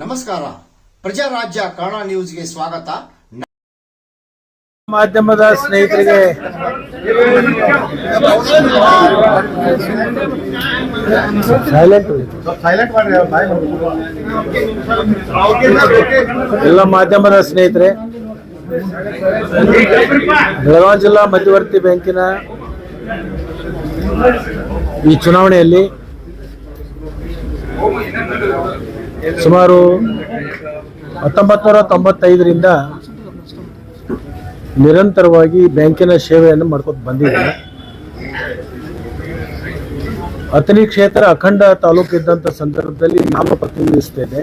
ನಮಸ್ಕಾರ. ಪ್ರಜಾರಾಜ್ಯ ಕನ್ನಡ ನ್ಯೂಸ್ಗೆ ಸ್ವಾಗತ. ಮಾಧ್ಯಮದ ಸ್ನೇಹಿತರಿಗೆ ಸೈಲೆಂಟ್ ಎಲ್ಲ ಮಾಧ್ಯಮದ ಸ್ನೇಹಿತರೆ ಬೆಳಗಾವಿ ಜಿಲ್ಲಾ ಮಧ್ಯವರ್ತಿ ಬ್ಯಾಂಕಿನ ಈ ಚುನಾವಣೆಯಲ್ಲಿ ಸುಮಾರು ಹತ್ತೊಂಬತ್ತು ನೂರ ತೊಂಬತ್ತೈದರಿಂದ ನಿರಂತರವಾಗಿ ಬ್ಯಾಂಕಿನ ಸೇವೆಯನ್ನು ಮಾಡ್ಕೊತ ಬಂದಿದ್ದಾರೆ ಅಥಣಿ ಕ್ಷೇತ್ರ ಅಖಂಡ ತಾಲೂಕು ಇದ್ದಂಥ ಸಂದರ್ಭದಲ್ಲಿ ನಾನು ಇದೆ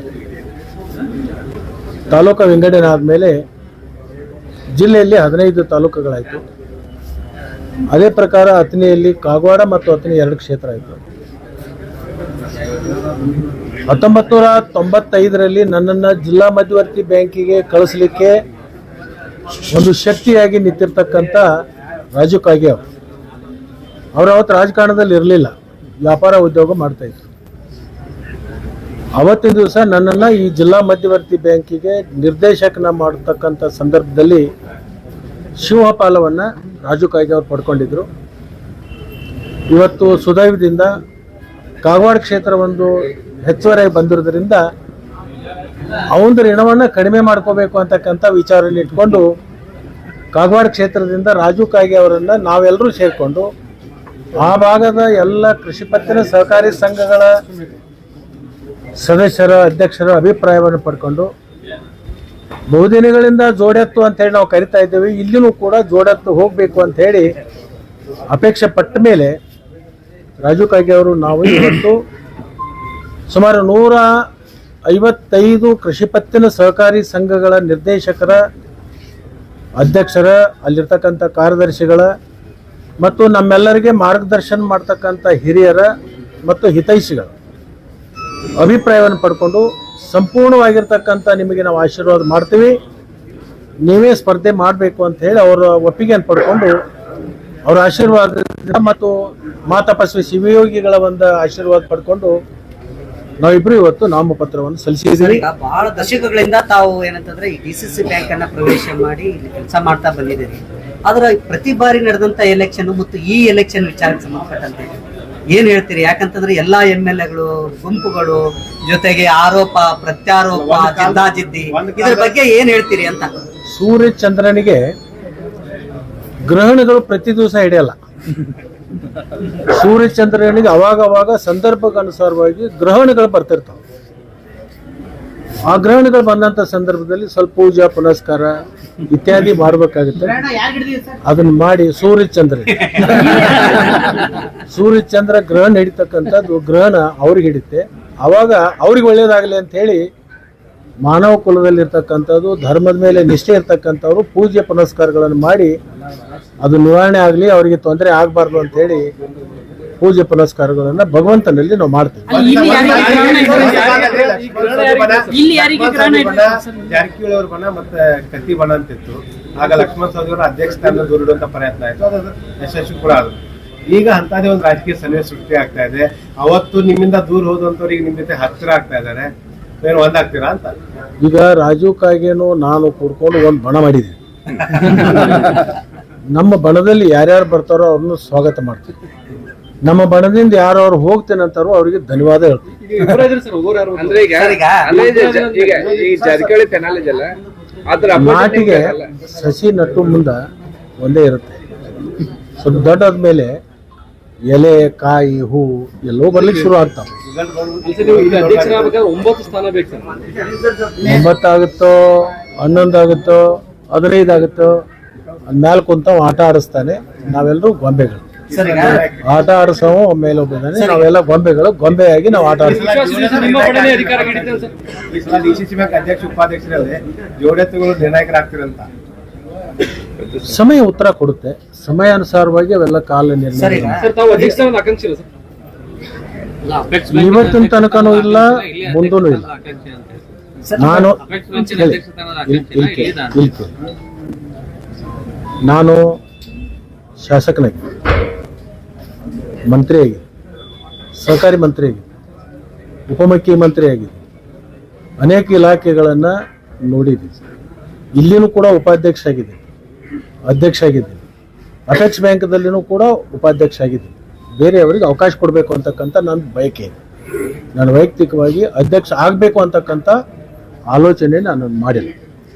ತಾಲೂಕು ವಿಂಗಡಣೆ ಆದಮೇಲೆ ಜಿಲ್ಲೆಯಲ್ಲಿ ಹದಿನೈದು ತಾಲೂಕುಗಳಾಯಿತು. ಅದೇ ಪ್ರಕಾರ ಅಥಣಿಯಲ್ಲಿ ಕಾಗವಾಡ ಮತ್ತು ಅಥಣಿ ಎರಡು ಕ್ಷೇತ್ರ ಆಯಿತು. ಹತ್ತೊಂಬತ್ತು ನೂರ ತೊಂಬತ್ತೈದರಲ್ಲಿ ನನ್ನನ್ನು ಜಿಲ್ಲಾ ಮಧ್ಯವರ್ತಿ ಬ್ಯಾಂಕಿಗೆ ಕಳಿಸ್ಲಿಕ್ಕೆ ಒಂದು ಶಕ್ತಿಯಾಗಿ ನಿಂತಿರ್ತಕ್ಕಂಥ ರಾಜು ಕಾಗೆ ಅವರು ಅವತ್ತು ರಾಜಕಾರಣದಲ್ಲಿ ಇರಲಿಲ್ಲ. ವ್ಯಾಪಾರ ಉದ್ಯೋಗ ಮಾಡ್ತಾ ಇದ್ರು. ಅವತ್ತಿನ ದಿವಸ ನನ್ನನ್ನು ಈ ಜಿಲ್ಲಾ ಮಧ್ಯವರ್ತಿ ಬ್ಯಾಂಕಿಗೆ ನಿರ್ದೇಶಕನ ಮಾಡತಕ್ಕಂಥ ಸಂದರ್ಭದಲ್ಲಿ ಶಿವಪಾಲವನ್ನು ರಾಜು ಕಾಯ್ಗೆ ಅವರು ಪಡ್ಕೊಂಡಿದ್ರು. ಇವತ್ತು ಸುದೈವದಿಂದ ಕಾಗವಾಡ ಕ್ಷೇತ್ರ ಒಂದು ಹೆಚ್ಚುವರಿಯಾಗಿ ಬಂದಿರೋದ್ರಿಂದ ಅವನ ಋಣವನ್ನು ಕಡಿಮೆ ಮಾಡ್ಕೋಬೇಕು ಅಂತಕ್ಕಂಥ ವಿಚಾರದಲ್ಲಿ ಇಟ್ಕೊಂಡು ಕಾಗವಾಡ ಕ್ಷೇತ್ರದಿಂದ ರಾಜು ಕಾಯ್ಗೆ ಅವರನ್ನು ನಾವೆಲ್ಲರೂ ಸೇರಿಕೊಂಡು ಆ ಭಾಗದ ಎಲ್ಲ ಕೃಷಿ ಪತ್ತಿನ ಸಹಕಾರಿ ಸಂಘಗಳ ಸದಸ್ಯರ, ಅಧ್ಯಕ್ಷರ ಅಭಿಪ್ರಾಯವನ್ನು ಪಡ್ಕೊಂಡು ಬಹುದಿನಗಳಿಂದ ಜೋಡೆತ್ತು ಅಂತ ಹೇಳಿ ನಾವು ಕರಿತಾ ಇದ್ದೇವೆ, ಇಲ್ಲಿನೂ ಕೂಡ ಜೋಡೆತ್ತು ಹೋಗಬೇಕು ಅಂತ ಹೇಳಿ ಅಪೇಕ್ಷೆ ಪಟ್ಟ ಮೇಲೆ ರಾಜು ಕಾಗೆ ಅವರು ನಾವು ಇವತ್ತು ಸುಮಾರು ನೂರ ಐವತ್ತೈದು ಕೃಷಿ ಪತ್ತಿನ ಸಹಕಾರಿ ಸಂಘಗಳ ನಿರ್ದೇಶಕರ, ಅಧ್ಯಕ್ಷರ, ಅಲ್ಲಿರ್ತಕ್ಕಂಥ ಕಾರ್ಯದರ್ಶಿಗಳ ಮತ್ತು ನಮ್ಮೆಲ್ಲರಿಗೆ ಮಾರ್ಗದರ್ಶನ ಮಾಡ್ತಕ್ಕಂಥ ಹಿರಿಯರ ಮತ್ತು ಹಿತೈಷಿಗಳ ಅಭಿಪ್ರಾಯವನ್ನು ಪಡ್ಕೊಂಡು ಸಂಪೂರ್ಣವಾಗಿರ್ತಕ್ಕಂಥ ನಿಮಗೆ ನಾವು ಆಶೀರ್ವಾದ ಮಾಡ್ತೀವಿ. ನೀವೇ ಸ್ಪರ್ಧೆ ಮಾಡಬೇಕು ಅಂತ ಹೇಳಿ ಅವರ ಒಪ್ಪಿಗೆಯನ್ನು ಪಡ್ಕೊಂಡು ಅವರ ಆಶೀರ್ವಾದ ಮತ್ತು ಮಾತಾಪಸ್ವಿ ಶಿವಯೋಗಿಗಳ ಒಂದು ಆಶೀರ್ವಾದ ಪಡ್ಕೊಂಡು ನಾವಿಬ್ರು ಇವತ್ತು ನಾಮಪತ್ರವನ್ನು ಸಲ್ಲಿಸಿದ್ದೀವಿ. ಬಹಳ ದಶಕಗಳಿಂದ ತಾವು ಏನಂತಂದ್ರೆ ಈ ಡಿ ಸಿ ಸಿ ಬ್ಯಾಂಕ್ ಅನ್ನ ಪ್ರವೇಶ ಮಾಡಿ ಕೆಲಸ ಮಾಡ್ತಾ ಬಂದಿದ್ದೀರಿ. ಆದ್ರೆ ಪ್ರತಿ ಬಾರಿ ನಡೆದಂತ ಎಲೆಕ್ಷನ್ ಮತ್ತು ಈ ಎಲೆಕ್ಷನ್ ವಿಚಾರಕ್ಕೆ ಸಂಬಂಧಪಟ್ಟಂತೆ ಏನ್ ಹೇಳ್ತೀರಿ? ಯಾಕಂತಂದ್ರೆ ಎಲ್ಲಾ ಎಂ ಎಲ್ ಎಗಳು ಗುಂಪುಗಳು ಜೊತೆಗೆ ಆರೋಪ ಪ್ರತ್ಯಾರೋಪ ಜಿದ್ದಾಜಿದ್ದಿ. ಇದ್ರ ಬಗ್ಗೆ ಏನ್ ಹೇಳ್ತೀರಿ ಅಂತ? ಸೂರ್ಯ ಚಂದ್ರನಿಗೆ ಗ್ರಹಣಗಳು ಪ್ರತಿ ದಿವಸ ಹಿಡಿಯಲ್ಲ. ಸೂರ್ಯ ಚಂದ್ರನಿಗೆ ಅವಾಗ ಅವಾಗ ಸಂದರ್ಭಕ್ಕನುಸಾರವಾಗಿ ಗ್ರಹಣಗಳು ಬರ್ತಿರ್ತಾವೆ. ಆ ಗ್ರಹಣಗಳು ಬಂದಂತ ಸಂದರ್ಭದಲ್ಲಿ ಸ್ವಲ್ಪ ಪೂಜಾ ಪುನಸ್ಕಾರ ಇತ್ಯಾದಿ ಮಾಡಬೇಕಾಗುತ್ತೆ. ಅದನ್ನ ಮಾಡಿ ಸೂರ್ಯ ಚಂದ್ರ ಸೂರ್ಯ ಚಂದ್ರ ಗ್ರಹಣ ಹಿಡಿತಕ್ಕಂಥದ್ದು ಗ್ರಹಣ ಅವ್ರಿಗೆ ಹಿಡಿತೆ. ಅವಾಗ ಅವ್ರಿಗೆ ಒಳ್ಳೇದಾಗಲಿ ಅಂತ ಹೇಳಿ ಮಾನವ ಕುಲದಲ್ಲಿರ್ತಕ್ಕಂಥದ್ದು ಧರ್ಮದ ಮೇಲೆ ನಿಷ್ಠೆ ಇರ್ತಕ್ಕಂಥವ್ರು ಪೂಜೆ ಪುನಸ್ಕಾರಗಳನ್ನು ಮಾಡಿ ಅದು ನಿವಾರಣೆ ಆಗಲಿ ಅವರಿಗೆ ತೊಂದರೆ ಆಗಬಾರ್ದು ಅಂತ ಹೇಳಿ ಪೂಜೆ ಪುನಸ್ಕಾರಗಳನ್ನ ಭಗವಂತನಲ್ಲಿ ನಾವು ಮಾಡ್ತೀವಿ? ಜಾರಕಿಹೊಳಿ ಅವ್ರ ಬಣ? ಮತ್ತೆ ಕತ್ತಿ ಬಣ ಅಂತಿತ್ತು. ಆಗ ಲಕ್ಷ್ಮಣ ಸವದಿ ಅವರ ಅಧ್ಯಕ್ಷ ಸ್ಥಾನ ದೂರಿಡುವಂತ ಪ್ರಯತ್ನ ಆಯ್ತು. ಅದು ಯಶಸ್ವಿ ಕೂಡ ಆದ್ರು. ಈಗ ಅಂತದೇ ಒಂದು ರಾಜಕೀಯ ಸನ್ನಿವೇಶ ಸೃಷ್ಟಿ ಆಗ್ತಾ ಇದೆ. ಅವತ್ತು ನಿಮ್ಮಿಂದ ದೂರ ಹೋದಂತವ್ರಿಗೆ ನಿಮ್ ಜೊತೆ ಹತ್ತಿರ ಆಗ್ತಾ ಇದ್ದಾರೆ. ಏನು ಒಂದಾಗ್ತೀರಾ ಅಂತ? ಈಗ ರಾಜು ಕಾಗೇನು ನಾನು ಕೂಡ್ಕೊಂಡು ಒಂದು ಬಣ ಮಾಡಿದೆ. ನಮ್ಮ ಬಣದಲ್ಲಿ ಯಾರ್ಯಾರು ಬರ್ತಾರೋ ಅವ್ರನ್ನ ಸ್ವಾಗತ ಮಾಡ್ತೀವಿ. ನಮ್ಮ ಬಣದಿಂದ ಯಾರು ಅವ್ರು ಹೋಗ್ತೇನೆ ಅಂತಾರೋ ಅವರಿಗೆ ಧನ್ಯವಾದ ಹೇಳ್ತೀವಿ ಅಂದ್ರೆ ಈಗ ಸರ್, ಈಗ ಅಲ್ಲೇ ಜ- ಜ- ಈಗ ಈ ಜಾರಕಿಹೊಳಿ ಪೆನಾಲಿಜ್ ಅಲ್ಲ? ಅದ್ರ ನಾಟಿಗೆ ಸಸಿ ನಟ್ಟು ಮುಂದ ಒಂದೇ ಇರುತ್ತೆ. ಸ್ವಲ್ಪ ದೊಡ್ಡಾದ್ಮೇಲೆ ಎಲೆ ಕಾಯಿ ಹೂ ಎಲ್ಲೋ ಬರ್ಲಿಕ್ಕೆ ಶುರು ಆಗ್ತಾವ. ಒಂಬತ್ತು ಸ್ಥಾನ ಬೇಕು ಸರ್. ಒಂಬತ್ತಾಗುತ್ತೋ ಹನ್ನೊಂದಾಗುತ್ತೋ ಹದಿನೈದಾಗುತ್ತೋ ಮ್ಯಾಲ ಕುಂತ ಆಟ ಆಡಿಸ್ತಾನೆ. ನಾವೆಲ್ಲರೂ ಗೊಂಬೆಗಳು. ಆಟ ಆಡಿಸೋ ಮೇಲೆ ಒಬ್ಬಿದ್ದಾನೆ ನಾವೆಲ್ಲ ಗೊಂಬೆಗಳು ಆಗಿ ನಾವು ಆಟ ಆಡಿಸ್ತೀವಿ ಅಧ್ಯಕ್ಷ ಉಪಾಧ್ಯಕ್ಷರಲ್ಲಿ ಜೋಡೆತ್ತುಗಳು ನಿರ್ಣಾಯಕರಾಗ್ತಿರಂತ ಸಮಯ ಉತ್ತರ ಕೊಡುತ್ತೆ. ಸಮಯಾನುಸಾರವಾಗಿ ಅವೆಲ್ಲ ಕಾಲ ನಿರ್ಣಯ ಈಗ ಸರ್ ತಾವು ಅಧ್ಯಕ್ಷ ಸ್ಥಾನದ ಇಲ್ಲ ಸರ್. ಇವತ್ತಿನ ತನಕನೂ ಇಲ್ಲ ಮುಂದೂ ಇಲ್ಲ. ನಾನು ನಾನು ಶಾಸಕನಾಗಿ, ಮಂತ್ರಿಯಾಗಿ ಸಹಕಾರಿ ಮಂತ್ರಿಯಾಗಿ, ಉಪಮುಖ್ಯಮಂತ್ರಿಯಾಗಿ ಅನೇಕ ಇಲಾಖೆಗಳನ್ನು ನೋಡಿದ್ದೀನಿ ಇಲ್ಲಿನೂ ಕೂಡ ಉಪಾಧ್ಯಕ್ಷ ಆಗಿದ್ದೀನಿ ಅಧ್ಯಕ್ಷ ಆಗಿದ್ದೀನಿ ಅಪೆಕ್ಸ್ ಬ್ಯಾಂಕ್ದಲ್ಲಿನೂ ಕೂಡ ಉಪಾಧ್ಯಕ್ಷ ಆಗಿದ್ದೀನಿ ಬೇರೆಯವರಿಗೆ ಅವಕಾಶ ಕೊಡಬೇಕು ಅಂತಕ್ಕಂಥ ನನ್ನ ಬಯಕೆ ಇದೆ. ನಾನು ವೈಯಕ್ತಿಕವಾಗಿ ಅಧ್ಯಕ್ಷ ಆಗಬೇಕು ಅಂತಕ್ಕಂಥ ಆಲೋಚನೆ ನಾನು ಮಾಡಿಲ್ಲ.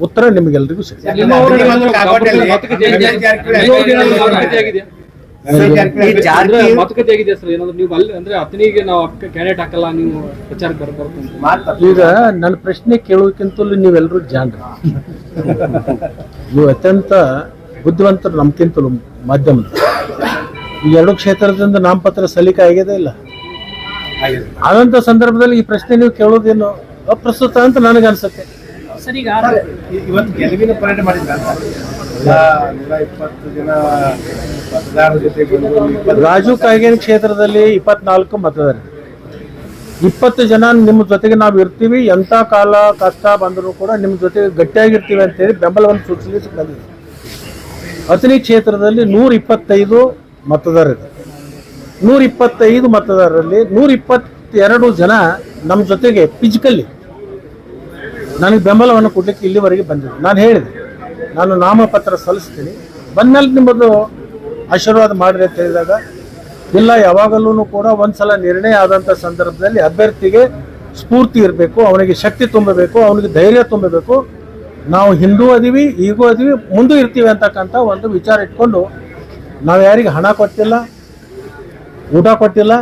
ಉತ್ತರ ನಿಮಗೆಲ್ರಿಗೂ ಕಾಗೋಟಲ್ಲಿ ಮಾತುಕತೆ ಆಗಿದೆ. ಸರ್ ಏನಾದ್ರು ನೀವು ಅಲ್ಲಿ ಅಂದ್ರೆ ಅತನಿಗೆ ನಾವು ಕ್ಯಾಂಡಿಡೇಟ್ ಹಾಕಲ್ಲ ನೀವು ಪ್ರಚಾರಕ್ಕೆ ಬರಬಾರ್ದು ಈಗ ನನ್ನ ಪ್ರಶ್ನೆ ಕೇಳೋಕ್ಕಿಂತಲೂ ನೀವೆಲ್ಲರೂ ಜಾಣರು ನೀವು ಅತ್ಯಂತ ಬುದ್ಧಿವಂತರು ನಮ್ಗಿಂತಲೂ ಮಾಧ್ಯಮ ಈ ಎರಡು ಕ್ಷೇತ್ರದಿಂದ ನಾಮಪತ್ರ ಸಲ್ಲಿಕೆ ಆಗಿದೆ ಇಲ್ಲ? ಆದಂತ ಆದಂಥ ಸಂದರ್ಭದಲ್ಲಿ ಈ ಪ್ರಶ್ನೆ ನೀವು ಕೇಳೋದೇನು ಅಪ್ರಸ್ತುತ ಅಂತ ನನಗೆ ಅನ್ಸುತ್ತೆ ಸರ್ ಈಗ ಇವತ್ತು ಗೆಲುವಿನ ಪರೇಡ್ ಮಾಡಿದ್ರ ಅಂತ? ಎಲ್ಲ ನೂರ ಇಪ್ಪತ್ತು ಜನ ಮತದಾರರ ಜೊತೆ ಬಂದು ರಾಜು ಕಾಗೇನ್ ಕ್ಷೇತ್ರದಲ್ಲಿ ಇಪ್ಪತ್ನಾಲ್ಕು ಮತದಾರ ಇಪ್ಪತ್ತು ಜನ ನಿಮ್ಮ ಜೊತೆಗೆ ನಾವು ಇರ್ತೀವಿ ಎಂಥ ಕಾಲ ಕಷ್ಟ ಬಂದರೂ ಕೂಡ ನಿಮ್ಮ ಜೊತೆಗೆ ಗಟ್ಟಿಯಾಗಿರ್ತೀವಿ ಅಂತೇಳಿ ಬೆಂಬಲವನ್ನು ಸೂಚಿಸಿ ಬಂದಿದೆ ಅಥಣಿ ಕ್ಷೇತ್ರದಲ್ಲಿ ನೂರ ಇಪ್ಪತ್ತೈದು ಮತದಾರರು. ನೂರ ಇಪ್ಪತ್ತೈದು ಮತದಾರರಲ್ಲಿ ನೂರ ಇಪ್ಪತ್ತೆರಡು ಜನ ನಮ್ಮ ಜೊತೆಗೆ ಫಿಸಿಕಲ್ಲಿ ನನಗೆ ಬೆಂಬಲವನ್ನು ಕೊಡಲಿಕ್ಕೆ ಇಲ್ಲಿವರೆಗೆ ಬಂದಿದೆ ನಾನು ಹೇಳಿದೆ, ನಾನು ನಾಮಪತ್ರ ಸಲ್ಲಿಸ್ತೀನಿ. ಬಂದ್ಮೇಲೆ ನಿಮ್ಮದು ಆಶೀರ್ವಾದ ಮಾಡಿರಿ ಅಂತ ಹೇಳಿದಾಗ, ಇಲ್ಲ ಯಾವಾಗಲೂ ಕೂಡ ಒಂದ್ಸಲ ನಿರ್ಣಯ ಆದಂಥ ಸಂದರ್ಭದಲ್ಲಿ ಅಭ್ಯರ್ಥಿಗೆ ಸ್ಫೂರ್ತಿ ಇರಬೇಕು, ಅವನಿಗೆ ಶಕ್ತಿ ತುಂಬಬೇಕು, ಅವನಿಗೆ ಧೈರ್ಯ ತುಂಬಬೇಕು. ನಾವು ಹಿಂದೂ ಅದೀವಿ, ಈಗೂ ಅದೀವಿ, ಮುಂದೂ ಇರ್ತೀವಿ ಅಂತಕ್ಕಂಥ ಒಂದು ವಿಚಾರ ಇಟ್ಕೊಂಡು ನಾವು ಯಾರಿಗೆ ಹಣ ಕೊಟ್ಟಿಲ್ಲ, ಊಟ ಕೊಟ್ಟಿಲ್ಲ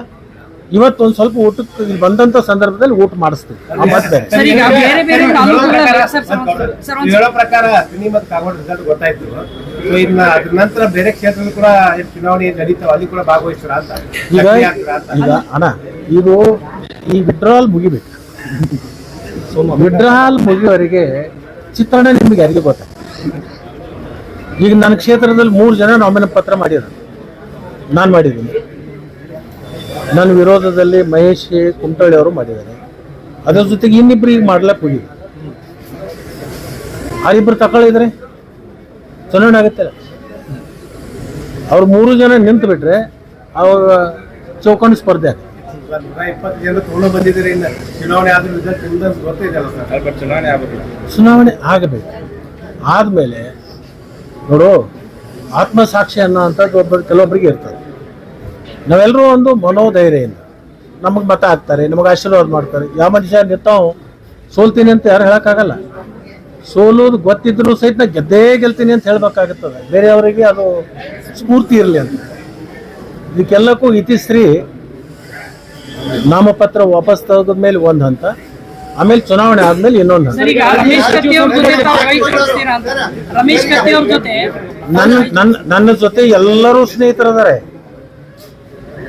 ಇವತ್ತು ಒಂದು ಸ್ವಲ್ಪ ಊಟಕ್ಕೆ ಬಂದಂತ ಬಂದಂಥ ಸಂದರ್ಭದಲ್ಲಿ ಊಟ ಮಾಡಿಸ್ತೀವಿ. ಹೇಳೋ ಪ್ರಕಾರ- ಮತ್ತು ರಿಸಲ್ಟ್ ಗೊತ್ತಾಯ್ತು. ಸೊ ಅದ್ರ ನಂತರ ಬೇರೆ ಕ್ಷೇತ್ರದಲ್ಲಿ ಕೂಡ ಏನ್ ಚುನಾವಣೆ ನಡೀತಾವ ಅಲ್ಲಿ ಕೂಡ ಭಾಗವಹಿಸ್ತಾರ ಅಂತ. ಈಗ ಅಂತ. ಈಗ ಅಣ್ಣ ಇದು ಈ ವಿಡ್ರಾಲ್ ಮುಗಿಬೇಕು. ವಿಡ್ರಾಲ್ ಮುಗಿಯುವವರೆಗೆ ಚಿತ್ರಣ ನಿಮ್ಗೆ ಯಾರಿಗೆ ಗೊತ್ತ? ಈಗ ನನ್ನ ಕ್ಷೇತ್ರದಲ್ಲಿ ಮೂರು ಜನ ನಾಮಿನ ಪತ್ರ ಮಾಡಿದ್ರು. ನಾನು ಮಾಡಿದ್ದೀನಿ. ನನ್ನ ವಿರೋಧದಲ್ಲಿ ಮಹೇಶ್ ಕುಂಟಳ್ಳಿ ಅವರು ಮಾಡಿದ್ದಾರೆ. ಅದರ ಜೊತೆಗೆ ಇನ್ನಿಬ್ರು ಈಗ ಮಾಡ್ಲಕ್ಕೆ ಹೋಗಿದ್ರು. ಆ ಇಬ್ರು ತಗೊಳ್ಳಿದ್ರೆ ಚುನಾವಣೆ ಆಗುತ್ತೆ. ಅವ್ರು ಮೂರು ಜನ ನಿಂತು ಬಿಟ್ರೆ ಅವ್ರ ಚೌಕಾಣಿ ಸ್ಪರ್ಧೆ ಆಗುತ್ತೆ. ಚುನಾವಣೆ ಆಗಬೇಕು. ಆದಮೇಲೆ ನೋಡು ಆತ್ಮಸಾಕ್ಷಿ ಅನ್ನೋ ಅಂತ ಒಬ್ಬ ಕೆಲವೊಬ್ಬರಿಗೆ ಇರ್ತದೆ. ನಾವೆಲ್ಲರೂ ಒಂದು ಮನೋಧೈರ್ಯದಿಂದ ನಮಗೆ ಮತ ಹಾಕ್ತಾರೆ ನಮಗೆ ಆಶೀರ್ವಾದ ಮಾಡ್ತಾರೆ. ಯಾವ ಮನುಷ್ಯ ನಿಂತಾವು ಸೋಲ್ತೀನಿ ಅಂತ ಯಾರು ಹೇಳೋಕ್ಕಾಗಲ್ಲ. ಸೋಲೋದು ಗೊತ್ತಿದ್ರು ಸಹಿತ ನಾ ಗೆದ್ದೇ ಗೆಲ್ತೀನಿ ಅಂತ ಹೇಳಬೇಕಾಗುತ್ತದೆ. ಬೇರೆಯವರಿಗೆ ಅದು ಸ್ಫೂರ್ತಿ ಇರಲಿ ಅಂತ. ಇದಕ್ಕೆಲ್ಲಕ್ಕೂ ಇತಿಶ್ರೀ ನಾಮಪತ್ರ ವಾಪಸ್ ತೆಗೆದ ಮೇಲೆ ಒಂದು ಹಂತ ಆಮೇಲೆ ಚುನಾವಣೆ ಆದ್ಮೇಲೆ ಇನ್ನೊಂದು ನನ್ನ ನನ್ನ ನನ್ನ ಜೊತೆ ಎಲ್ಲರೂ ಸ್ನೇಹಿತರದಾರೆ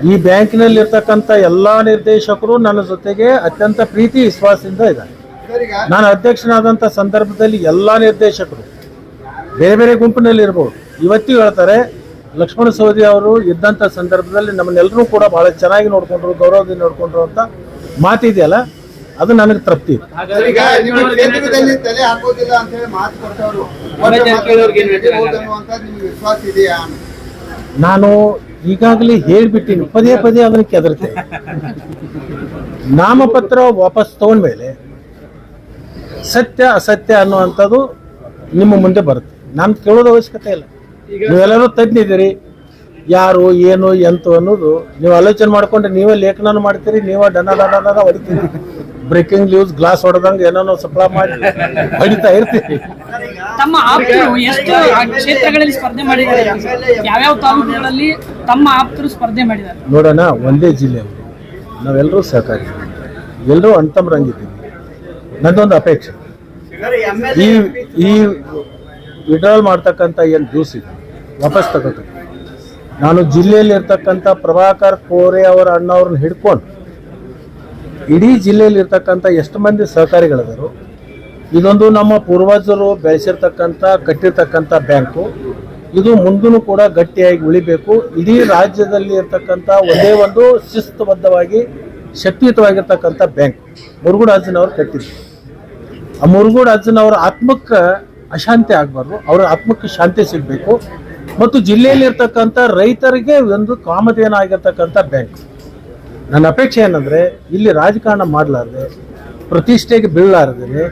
ಈ ಬ್ಯಾಂಕಿನಲ್ಲಿ ಇರ್ತಕ್ಕಂಥ ಎಲ್ಲಾ ನಿರ್ದೇಶಕರು ನನ್ನ ಜೊತೆಗೆ ಅತ್ಯಂತ ಪ್ರೀತಿ ವಿಶ್ವಾಸದಿಂದ ಇದ್ದಾರೆ. ನಾನು ಅಧ್ಯಕ್ಷನಾದಂಥ ಸಂದರ್ಭದಲ್ಲಿ ಎಲ್ಲಾ ನಿರ್ದೇಶಕರು ಬೇರೆ ಬೇರೆ ಗುಂಪಿನಲ್ಲಿ ಇರ್ಬೋದು ಇವತ್ತಿಗೂ ಹೇಳ್ತಾರೆ ಲಕ್ಷ್ಮಣ ಸವದಿ ಅವರು ಇದ್ದಂಥ ಸಂದರ್ಭದಲ್ಲಿ ನಮ್ಮನ್ನೆಲ್ಲರೂ ಕೂಡ ಬಹಳ ಚೆನ್ನಾಗಿ ನೋಡ್ಕೊಂಡ್ರು ಗೌರವದಿಂದ ನೋಡ್ಕೊಂಡ್ರು ಅಂತ ಮಾತಿದೆಯಲ್ಲ ಅದು ನನಗೆ ತೃಪ್ತಿ ನಾನು ಈಗಾಗಲೇ ಹೇಳ್ಬಿಟ್ಟಿನಿ. ಪದೇ ಪದೇ ಅದನ್ನು ಕೆದರ್ತೆ. ನಾಮಪತ್ರ ವಾಪಸ್ ತಗೊಂಡ್ಮೇಲೆ ಸತ್ಯ, ಅಸತ್ಯ ಅನ್ನುವಂಥದ್ದು ನಿಮ್ಮ ಮುಂದೆ ಬರುತ್ತೆ. ನಾನು ಕೇಳೋದು ಅವಶ್ಯಕತೆ ಇಲ್ಲ. ನೀವೆಲ್ಲರೂ ತಜ್ಞಿದ್ದೀರಿ ಯಾರು, ಏನು, ಎಂತು ಅನ್ನೋದು ನೀವು ಆಲೋಚನೆ ಮಾಡ್ಕೊಂಡ್ರೆ ನೀವೇ ಲೇಖನ ಮಾಡ್ತೀರಿ, ನೀವೇ ಡನ ಡನ ಹೊಡಿತೀರಿ. ಬ್ರೇಕಿಂಗ್ ನ್ಯೂಸ್ ಗ್ಲಾಸ್ ಹೊಡೆದಂಗೆ ಏನೋ ಸಪ್ಲೈ ಮಾಡಿ ಹೊಡಿತಾ ಇರ್ತೀವಿ. ತಮ್ಮ ಆಪ್ತರು ಎಷ್ಟು ಕ್ಷೇತ್ರಗಳಲ್ಲಿ ಸ್ಪರ್ಧೆ ಮಾಡಿದ್ದಾರೆ? ಯಾವ್ಯಾವ ತಾಲೂಕುಗಳಲ್ಲಿ ತಮ್ಮ ಆಪ್ತರು ಸ್ಪರ್ಧೆ ಮಾಡಿದ್ದಾರೆ? ನೋಡೋಣ ಒಂದೇ ಜಿಲ್ಲೆ ಅವರು ನಾವೆಲ್ಲರೂ ಸಹಕಾರಿ. ಎಲ್ಲರೂ ಅಂತಮರಂಗಿದ್ದೀವಿ ನಂದೊಂದು ಅಪೇಕ್ಷೆ. ಈ ಈ ವಿಡ್ರಾಲ್ ಮಾಡ್ತಕ್ಕಂಥ ಏನು ಜ್ಯೂಸ್ ಇದೆ? ವಾಪಸ್ ನಾನು ಜಿಲ್ಲೆಯಲ್ಲಿ ಇರ್ತಕ್ಕಂಥ ಪ್ರಭಾಕರ್ ಕೋರೆ ಅವರ ಅಣ್ಣವ್ರನ್ನ ಹಿಡ್ಕೊಂಡು ಇಡೀ ಜಿಲ್ಲೆಯಲ್ಲಿ ಇರ್ತಕ್ಕಂಥ ಎಷ್ಟು ಮಂದಿ ಸಹಕಾರಿಗಳಿದರು, ಇದೊಂದು ನಮ್ಮ ಪೂರ್ವಜರು ಬೆಳೆಸಿರ್ತಕ್ಕಂಥ, ಕಟ್ಟಿರ್ತಕ್ಕಂಥ ಬ್ಯಾಂಕು. ಇದು ಮುಂದೂ ಕೂಡ ಗಟ್ಟಿಯಾಗಿ ಉಳಿಬೇಕು. ಇಡೀ ರಾಜ್ಯದಲ್ಲಿ ಇರ್ತಕ್ಕಂಥ ಒಂದೇ ಒಂದು ಶಿಸ್ತುಬದ್ಧವಾಗಿ, ಶಕ್ತಿಯುತವಾಗಿರ್ತಕ್ಕಂಥ ಬ್ಯಾಂಕ್. ಮುರುಗುಡ ಅಜ್ಜನವರು ಕಟ್ಟಿದ್ರು. ಆ ಮುರುಗೋಡು ಅಜ್ಜನವರ ಆತ್ಮಕ್ಕೆ ಅಶಾಂತಿ ಆಗಬಾರ್ದು. ಅವರ ಆತ್ಮಕ್ಕೆ ಶಾಂತಿ ಸಿಗಬೇಕು. ಮತ್ತು ಜಿಲ್ಲೆಯಲ್ಲಿ ಇರ್ತಕ್ಕಂಥ ರೈತರಿಗೆ ಒಂದು ಕಾಮಧೇನ ಆಗಿರ್ತಕ್ಕಂಥ ಬ್ಯಾಂಕ್. ನನ್ನ ಅಪೇಕ್ಷೆ ಏನಂದ್ರೆ ಇಲ್ಲಿ ರಾಜಕಾರಣ ಮಾಡಲಾರ್ದೆ ಪ್ರತಿಷ್ಠೆಗೆ ಬೀಳಲಾರ್ದೆ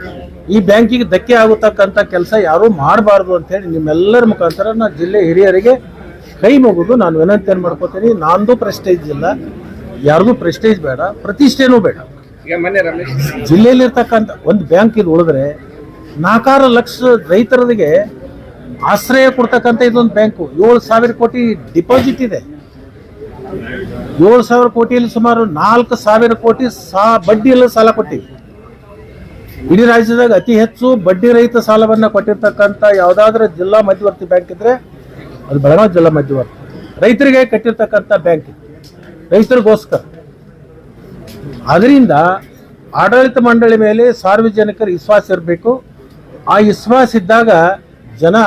ಈ ಬ್ಯಾಂಕಿಗೆ ಧಕ್ಕೆ ಆಗತಕ್ಕಂಥ ಕೆಲಸ ಯಾರೂ ಮಾಡಬಾರ್ದು ಅಂತೇಳಿ ನಿಮ್ಮೆಲ್ಲರ ಮುಖಾಂತರ ನಾನು ಜಿಲ್ಲೆ ಹಿರಿಯರಿಗೆ ಕೈ ಮುಗಿದು ನಾನು ವಿನಂತಿಯನ್ನು ಮಾಡ್ಕೋತೀನಿ ನಾನು ಪ್ರೆಸ್ಟೇಜ್ ಇಲ್ಲ ಯಾರಿಗೂ ಪ್ರೆಸ್ಟೇಜ್ ಬೇಡ ಪ್ರತಿಷ್ಠೆನೂ ಬೇಡ. ಜಿಲ್ಲೆಯಲ್ಲಿರ್ತಕ್ಕಂಥ ಒಂದು ಬ್ಯಾಂಕ್ ಇದು ಉಳಿದ್ರೆ ನಾಲ್ಕಾರು ಲಕ್ಷ ರೈತರಿಗೆ ಆಶ್ರಯ ಕೊಡ್ತಕ್ಕಂಥ ಇದೊಂದು ಬ್ಯಾಂಕು ಏಳು ಸಾವಿರ ಕೋಟಿ ಡಿಪಾಸಿಟ್ ಇದೆ. ಏಳು ಸಾವಿರ ಕೋಟಿಯಲ್ಲಿ ಸುಮಾರು ನಾಲ್ಕು ಸಾವಿರ ಕೋಟಿ ಸಾ ಬಡ್ಡಿಯಲ್ಲಿ ಸಾಲ ಕೊಟ್ಟಿವಿ ಇಡೀ ರಾಜ್ಯದಾಗ ಅತಿ ಹೆಚ್ಚು ಬಡ್ಡಿ ರಹಿತ ಸಾಲವನ್ನು ಕೊಟ್ಟಿರ್ತಕ್ಕಂಥ ಯಾವುದಾದ್ರೂ ಜಿಲ್ಲಾ ಮಧ್ಯವರ್ತಿ ಬ್ಯಾಂಕ್ ಇದ್ರೆ ಅದು ಬೆಳಗಾವಿ ಜಿಲ್ಲಾ ಮಧ್ಯವರ್ತಿ. ರೈತರಿಗೆ ಕಟ್ಟಿರ್ತಕ್ಕಂಥ ಬ್ಯಾಂಕ್ ರೈತರಿಗೋಸ್ಕರ. ಅದರಿಂದ ಆಡಳಿತ ಮಂಡಳಿ ಮೇಲೆ ಸಾರ್ವಜನಿಕರ ವಿಶ್ವಾಸ ಇರಬೇಕು. ಆ ವಿಶ್ವಾಸ ಇದ್ದಾಗ ಜನ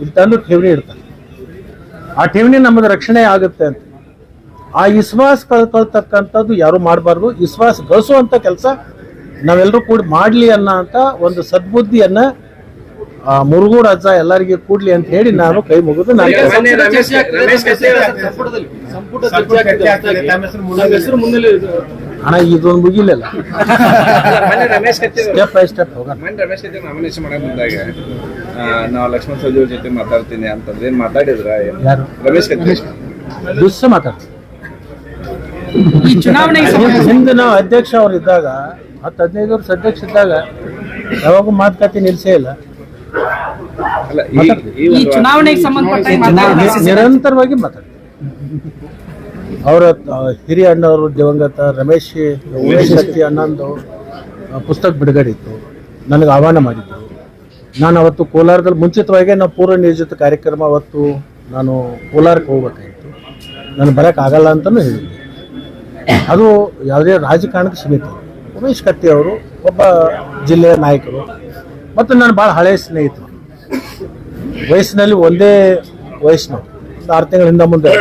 ಇಲ್ಲಿ ತಂದು ಠೇವಣಿ ಇಡ್ತಾರೆ. ಆ ಠೇವಣಿ ನಮ್ಮದು ರಕ್ಷಣೆ ಆಗುತ್ತೆ ಅಂತ. ಆ ವಿಶ್ವಾಸ ಕಳ್ಕೊಳ್ತಕ್ಕಂಥದ್ದು ಯಾರು ಮಾಡಬಾರ್ದು? ವಿಶ್ವಾಸ ಗಳಿಸುವಂಥ ಕೆಲಸ ನಾವೆಲ್ಲರೂ ಕೂಡ ಮಾಡಲಿ ಅನ್ನೋ ಅಂತ ಒಂದು ಸದ್ಬುದ್ಧಿಯನ್ನ ಮುರುಗೂಡ ಮುರುಗೋಡು ಅಜ್ಜ ಎಲ್ಲರಿಗೆ ಕೂಡ್ಲಿ ಅಂತ ಹೇಳಿ ನಾನು ಕೈ ಮುಗಿದು ನಾನು ಹಣ ಇದೊಂದು ಮುಗಿಲಿಲ್ಲ. ಸ್ಟೆಪ್ ಬೈ ಸ್ಟೆಪ್ ಹೋಗೋಣ. ಮೊನ್ನೆ ರಮೇಶ್ ಕತ್ತಿ ನಾಮಿನೇಷನ್ ಮಾಡಕ್ ಬಂದಾಗ ಆ, ನಾವು ಲಕ್ಷ್ಮಣ್ ಸವದಿ ಜೊತೆ ಮಾತಾಡ್ತೀನಿ ಅಂತಂದ್ರೆ ಏನ್ ಮಾತಾಡಿದ್ರ ಯಾರು? ರಮೇಶ್ ಕತ್ತಿ ದುಸ್ಸ ಮಾತಾಡ್ತಾರೆ ಈ ಚುನಾವಣೆಗೆ ಸಂಬಂಧ- ಹಿಂದೆ ನಾವು ಅಧ್ಯಕ್ಷ ಅವರು ಇದ್ದಾಗ ಹತ್ತು ಹದಿನೈದು ವರ್ಷ ಅಧ್ಯಕ್ಷ ಇದ್ದಾಗ ಯಾವಾಗೂ ಮಾತುಕತೆ ನಿಲ್ಸೇ ಇಲ್ಲ. ಅಲ್ಲ ಈ ಚುನಾವಣೆಗೆ ಸಂಬಂಧಪಟ್ಟ ನಿರಂತರವಾಗಿ ಮಾತಾಡ್ತಾರೆ ಅವರ ಹಿರಿಯ ಅಣ್ಣವರು ದಿವಂಗತ ರಮೇಶ್ ಉಮೇಶ್ ಶಕ್ತಿ ಅಣ್ಣಂದು ಪುಸ್ತಕ ಬಿಡುಗಡೆ ಇತ್ತು ನನಗೆ ಆಹ್ವಾನ ಮಾಡಿದ್ದು ನಾನು ಅವತ್ತು ಕೋಲಾರದಲ್ಲಿ ಮುಂಚಿತವಾಗಿ ನಾವು ಪೂರ್ವ ನಿಯೋಜಿತ ಕಾರ್ಯಕ್ರಮ ಅವತ್ತು ನಾನು ಕೋಲಾರಕ್ಕೆ ಹೋಗ್ಬೇಕಾಗಿತ್ತು. ನಾನು ಬರೋಕ್ಕಾಗಲ್ಲ ಅಂತಲೂ ಹೇಳಿದ್ದೆ. ಅದು ಯಾವುದೇ ರಾಜಕಾರಣಕ್ಕೆ ಸೀಮಿತ. ಉಮೇಶ್ ಕತ್ತಿ ಅವರು ಒಬ್ಬ ಜಿಲ್ಲೆಯ ನಾಯಕರು. ಮತ್ತು ನಾನು ಭಾಳ ಹಳೆಯ ಸ್ನೇಹಿತರು. ವಯಸ್ಸಿನಲ್ಲಿ ಒಂದೇ ವಯಸ್ಸಿನವ್ರು. ಆರು ತಿಂಗಳ ಹಿಂದೆ ಮುಂದೆ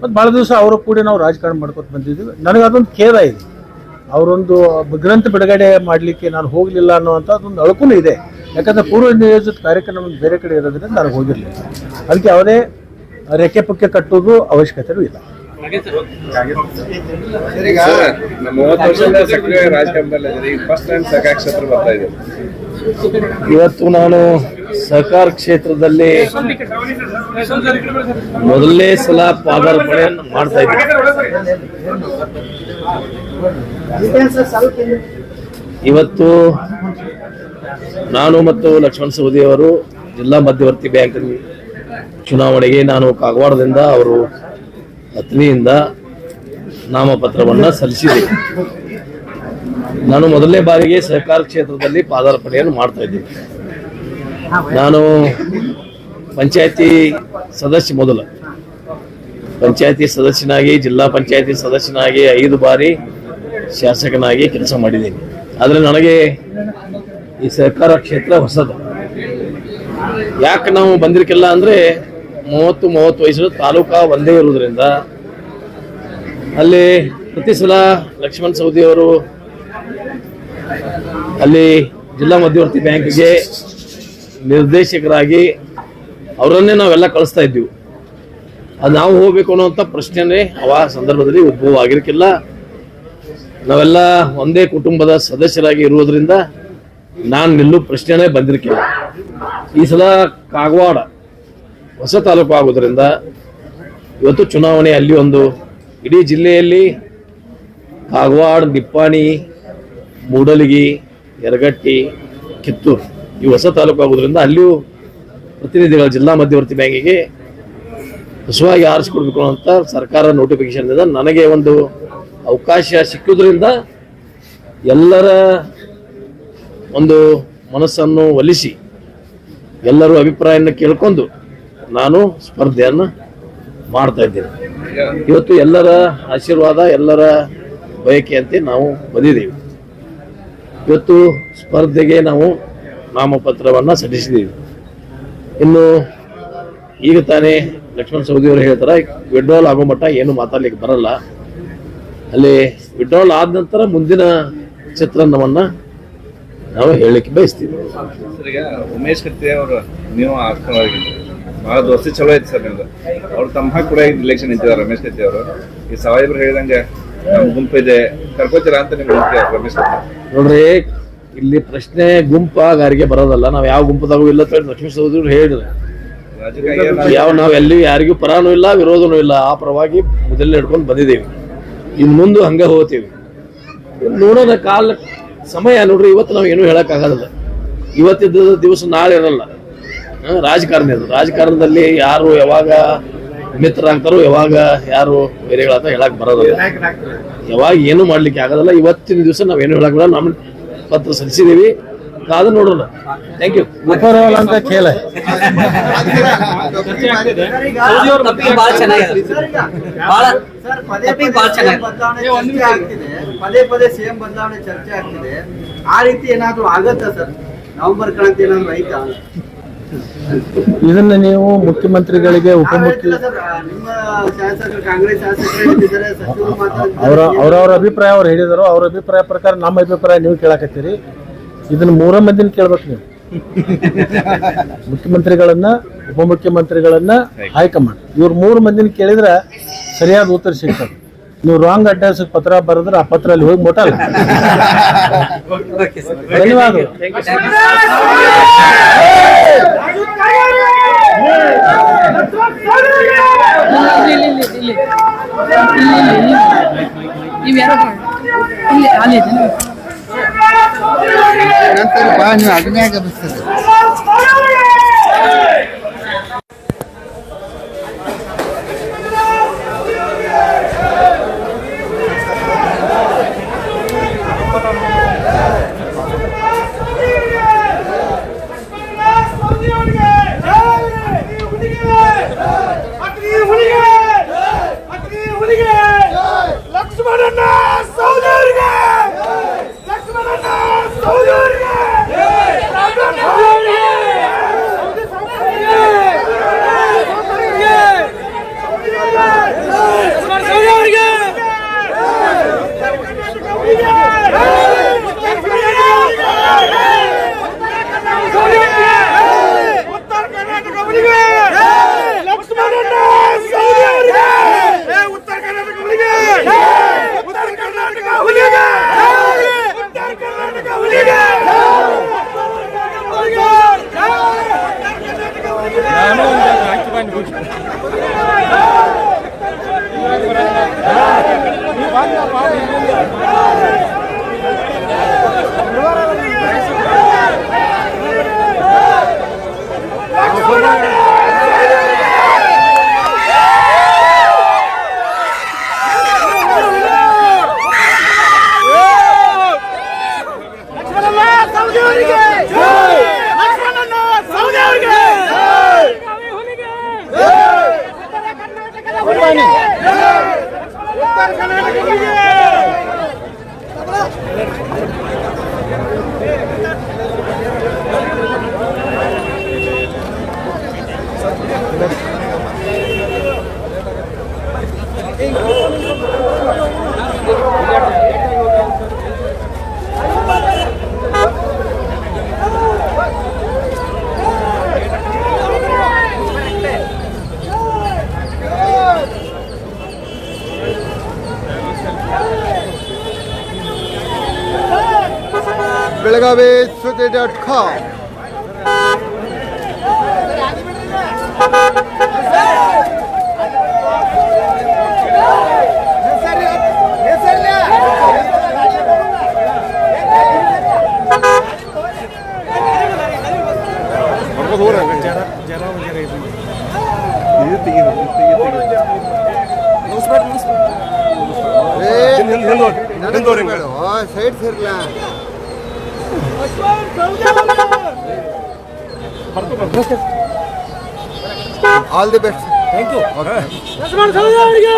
ಮತ್ತು ಭಾಳ ದಿವಸ ಅವರು ಕೂಡ ನಾವು ರಾಜಕಾರಣ ಮಾಡ್ಕೊತ ಬಂದಿದ್ದೀವಿ. ನನಗೆ ಅದೊಂದು ಖೇದ ಇದೆ. ಅವರೊಂದು ಗ್ರಂಥ ಬಿಡುಗಡೆ ಮಾಡಲಿಕ್ಕೆ ನಾನು ಹೋಗಲಿಲ್ಲ ಅನ್ನೋವಂಥ ಅದೊಂದು ಅಳುಕೂ ಇದೆ. ಯಾಕಂದರೆ ಪೂರ್ವ ನಿಯೋಜಿತ ಕಾರ್ಯಕ್ರಮ ಬೇರೆ ಕಡೆ ಇರೋದ್ರಿಂದ ನಾನು ಹೋಗಿರಲಿಲ್ಲ. ಅದಕ್ಕೆ ಯಾವುದೇ ರೆಕ್ಕೆ ಪಕ್ಕೆ ಕಟ್ಟೋದು ಅವಶ್ಯಕತೆಯೂ ಇಲ್ಲ. ಮೂವತ್ತು ವರ್ಷದಿಂದ ಸಕ್ರಿಯ ರಾಜಕಾರಣದಲ್ಲಿ ಫಸ್ಟ್ ಟೈಮ್ ಸಹಕಾರ ಕ್ಷೇತ್ರ ಬರ್ತಾ ಇದೆ ಇವತ್ತು ನಾನು ಸಹಕಾರ ಕ್ಷೇತ್ರದಲ್ಲಿ ಮೊದಲನೇ ಸಲ ಪಾದಾರ್ಪಣೆಯನ್ನು ಮಾಡ್ತಾ ಇದ್ದೆ ಇವತ್ತು ನಾನು ಮತ್ತು ಲಕ್ಷ್ಮಣ ಸವದಿ ಅವರು ಜಿಲ್ಲಾ ಮಧ್ಯವರ್ತಿ ಬ್ಯಾಂಕ್ ಚುನಾವಣೆಗೆ ನಾನು ಕಾಗವಾಡದಿಂದ ಅವರು ಹತ್ತನೆಯಿಂದ ನಾಮಪತ್ರವನ್ನು ಸಲ್ಲಿಸಿದೆ. ನಾನು ಮೊದಲನೇ ಬಾರಿಗೆ ಸಹಕಾರ ಕ್ಷೇತ್ರದಲ್ಲಿ ಪಾದಾರ್ಪಣೆಯನ್ನು ಮಾಡ್ತಾ ಇದ್ದೀನಿ. ನಾನು ಪಂಚಾಯತಿ ಸದಸ್ಯ ಮೊದಲು. ಪಂಚಾಯತಿ ಸದಸ್ಯನಾಗಿ, ಜಿಲ್ಲಾ ಪಂಚಾಯತಿ ಸದಸ್ಯನಾಗಿ ಐದು ಬಾರಿ ಶಾಸಕನಾಗಿ ಕೆಲಸ ಮಾಡಿದ್ದೀನಿ. ಆದರೆ ನನಗೆ ಈ ಸಹಕಾರ ಕ್ಷೇತ್ರ ಹೊಸದು. ಯಾಕೆ ನಾವು ಬಂದಿರಕ್ಕೆಲ್ಲ ಅಂದರೆ ಮೂವತ್ತು ಮೂವತ್ತು ವಯಸ್ಸು ತಾಲೂಕಾ ಒಂದೇ ಇರುವುದರಿಂದ ಅಲ್ಲಿ ಪ್ರತಿ ಸಲ ಲಕ್ಷ್ಮಣ್ ಸೌದಿ ಅವರು ಅಲ್ಲಿ ಜಿಲ್ಲಾ ಮಧ್ಯವರ್ತಿ ಬ್ಯಾಂಕ್ಗೆ ನಿರ್ದೇಶಕರಾಗಿ ಅವರನ್ನೇ ನಾವೆಲ್ಲ ಕಳಿಸ್ತಾ ಇದ್ದೀವಿ. ಅದು ನಾವು ಹೋಗಬೇಕು ಅನ್ನೋವಂಥ ಪ್ರಶ್ನೆನೇ ಅವ ಸಂದರ್ಭದಲ್ಲಿ ಉದ್ಭವ ಆಗಿರಕ್ಕಿಲ್ಲ ನಾವೆಲ್ಲ ಒಂದೇ ಕುಟುಂಬದ ಸದಸ್ಯರಾಗಿ ಇರುವುದರಿಂದ ನಾನು ನಿಲ್ಲು ಪ್ರಶ್ನೆನೇ ಬಂದಿರಕ್ಕಿಲ್ಲ ಈ ಸಲ ಕಾಗವಾಡ ಹೊಸ ತಾಲೂಕು ಆಗೋದ್ರಿಂದ ಇವತ್ತು ಚುನಾವಣೆ ಅಲ್ಲಿ ಒಂದು ಇಡೀ ಜಿಲ್ಲೆಯಲ್ಲಿ ಕಾಗವಾಡ ನಿಪ್ಪಾಣಿ ಮೂಡಲಗಿ, ಯರಗಟ್ಟಿ, ಕಿತ್ತೂರು ಈ ಹೊಸ ತಾಲೂಕು ಆಗೋದ್ರಿಂದ ಅಲ್ಲಿಯೂ ಪ್ರತಿನಿಧಿಗಳ ಜಿಲ್ಲಾ ಮಧ್ಯವರ್ತಿ ಬ್ಯಾಂಕಿಗೆ ಹೊಸವಾಗಿ ಆರಿಸ್ಕೊಡ್ಬೇಕು ಅಂತ ಸರ್ಕಾರ ನೋಟಿಫಿಕೇಶನ್ ಇದೆ. ನನಗೆ ಒಂದು ಅವಕಾಶ ಸಿಕ್ಕುದರಿಂದ ಎಲ್ಲರ ಒಂದು ಮನಸ್ಸನ್ನು ಒಲಿಸಿ ಎಲ್ಲರೂ ಅಭಿಪ್ರಾಯವನ್ನು ಕೇಳ್ಕೊಂಡು ನಾನು ಸ್ಪರ್ಧೆಯನ್ನು ಮಾಡ್ತಾ ಇದ್ದೇನೆ. ಇವತ್ತು ಎಲ್ಲರ ಆಶೀರ್ವಾದ, ಎಲ್ಲರ ಬಯಕೆಯಂತೆ ನಾವು ಬಂದಿದ್ದೀವಿ. ಇವತ್ತು ಸ್ಪರ್ಧೆಗೆ ನಾವು ನಾಮಪತ್ರವನ್ನು ಸಲ್ಲಿಸಿದ್ದೀವಿ. ಇನ್ನು ಈಗ ತಾನೇ ಲಕ್ಷ್ಮಣ ಸವದಿಯವರು ಹೇಳ್ತಾರೆ, ವಿಡ್ರಾಲ್ ಆಗೋ ಮಟ್ಟ ಏನು ಮಾತಾಡ್ಲಿಕ್ಕೆ ಬರಲ್ಲ. ಅಲ್ಲಿ ವಿಡ್ರಾಲ್ ಆದ ನಂತರ ಮುಂದಿನ ಚಿತ್ರಾನ್ನವನ್ನು ನಾವು ಹೇಳಲಿಕ್ಕೆ ಬಯಸ್ತೀವಿ. ಉಮೇಶ್ ಕತ್ತಿ ಅವರು ನೀವು ಬಹಳ ದೋಸ್ತಿ ಚಲೋ ಐತಿ ಸರ್ ನಿಮ್ದು ಅವ್ರು ತಮ್ಮ ಕೂಡ ಇಲೆಕ್ಷನ್ ನಿಂತಿದ್ದಾರೆ ರಮೇಶ್ ಕತ್ತಿ ಅವರು. ಈ ಸಾಹೇಬ್ರು ಹೇಳಿದಂಗೆ ನಮ್ಮ ಗುಂಪಿದೆ ಕರ್ಕೋತೀರಾ ಅಂತ ನಿಮ್ಗೆ ರಮೇಶ್ ಕತ್ತಿ ನೋಡ್ರಿ ಇಲ್ಲಿ ಪ್ರಶ್ನೆ ಗುಂಪಾಗಾರಿಗೆ ಬರೋದಲ್ಲ. ನಾವು ಯಾವ ಗುಂಪದಾಗೂ ಇಲ್ಲ ಅಂತ ಹೇಳಿ ಲಕ್ಷ್ಮೀ ಸಹೋದರು ಹೇಳಿದ್ರು. ಯಾವ ನಾವು ಎಲ್ಲಿ ಯಾರಿಗೂ ಪರಾನೂ ಇಲ್ಲ ವಿರೋಧನೂ ಇಲ್ಲ. ಆ ಪರವಾಗಿ ಮೊದಲೇ ಹಿಡ್ಕೊಂಡು ಬಂದಿದ್ದೀವಿ. ಇನ್ ಮುಂದೆ ಹಂಗೆ ಹೋಗ್ತೀವಿ. ನೋಡೋದ ಕಾಲ ಸಮಯ ನೋಡ್ರಿ ಇವತ್ತು ನಾವು ಏನೂ ಹೇಳಕ್ಕಾಗಲ್ಲ. ಇವತ್ತಿದ್ದ ದಿವಸ ನಾಳೆ ಇರಲ್ಲ. ರಾಜಕಾರಣಿ ಇದು ರಾಜಕಾರಣದಲ್ಲಿ ಯಾರು ಯಾವಾಗ ಮಿತ್ರರಾಗ್ತಾರೋ ಯಾವಾಗ ಯಾರು ಬೇರೆಗಳಂತ ಹೇಳಕ್ ಬರೋದಿಲ್ಲ ಯಾವಾಗ ಏನು ಮಾಡ್ಲಿಕ್ಕೆ ಆಗೋದಿಲ್ಲ ಇವತ್ತಿನ ದಿವಸ ನಾವೇನು ಹೇಳಕ್ ಬರಲ್ಲ. ನಮ್ಮ ಪತ್ರ ಸಲ್ಲಿಸಿದೀವಿ. ಕಾದು ನೋಡೋಣ. ಥ್ಯಾಂಕ್ ಯು ಉಪರೋಲ್ ಅಂತ ಕೇಳ. ಪದೇ ಪದೇ ಸಿಎಂ ಬದಲಾವಣೆ ಚರ್ಚೆ ಆಗ್ತಿದೆ. ಆ ರೀತಿ ಏನಾದ್ರು ಆಗತ್ತ ಸರ್? ನವೆಂಬರ್ ಕ್ರಾಂತಿ ಏನಾದ್ರು ಐತಾ? ಇದನ್ನ ನೀವು ಮುಖ್ಯಮಂತ್ರಿಗಳಿಗೆ ಉಪಮುಖ್ಯ ಅವರ ಅವರವ್ರ ಅಭಿಪ್ರಾಯ ಅವ್ರು ಹೇಳಿದರು ಅವ್ರ ಅಭಿಪ್ರಾಯ ಪ್ರಕಾರ ನಮ್ಮ ಅಭಿಪ್ರಾಯ ನೀವು ಕೇಳಕತ್ತೀರಿ. ಇದನ್ನ ಮೂರ ಮಂದಿನ ಕೇಳ್ಬೇಕು ನೀವು. ಮುಖ್ಯಮಂತ್ರಿಗಳನ್ನ ಉಪಮುಖ್ಯಮಂತ್ರಿಗಳನ್ನ ಹೈಕಮಾಂಡ್. ಇವ್ರ ಮೂರು ಮಂದಿನ ಕೇಳಿದ್ರೆ ಸರಿಯಾದ ಉತ್ತರ ಸಿಗ್ತದೆ. ನೀವು ರಾಂಗ್ ಅಡ್ರೆಸ್ ಪತ್ರ ಬರೆದ್ರೆ ಆ ಪತ್ರ ಅಲ್ಲಿ ಹೋಗಿ ಮುಟ್ಟಲ್ಲ. ಓಕೆ ನಂತರ ಬಾ ಇಲ್ಲಿ ಇಲ್ಲಿ ಇಲ್ಲಿ ಇಲ್ಲಿ ಇಲ್ಲಿ ಇಲ್ಲಿ ನೀವು ಯಾರೋ ಇಲ್ಲಿ ಅಲ್ಲಿ ಇದೆ ನೋಡಿ. ನಂತರ ಬಾ ನೀವು ಅದನ್ನೇ ಗಮನಿಸ್ತದೆ ಲಕ್ಷ್ಮಣನ ಸೌದರಿಗೆ ಲಕ್ಷ್ಮಣನ ಸೌದರಿಗೆ. ಲಕ್ಷ್ಮಣನ Advani Thank you. Belagavi Suddi dot com side ಸೇರ್ಲಾ all the best Lakshmana Savadi ಅವರಿಗೆ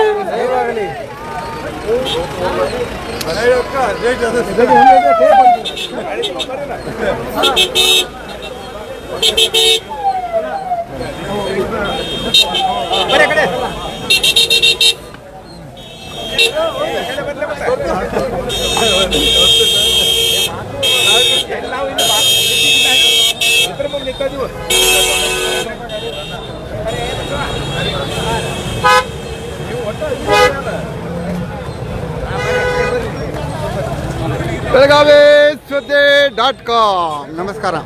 ಬೆಳಗಾವಿ ಸುದ್ದಿ ಡಾಟ್ ಕಾಮ್. ನಮಸ್ಕಾರ.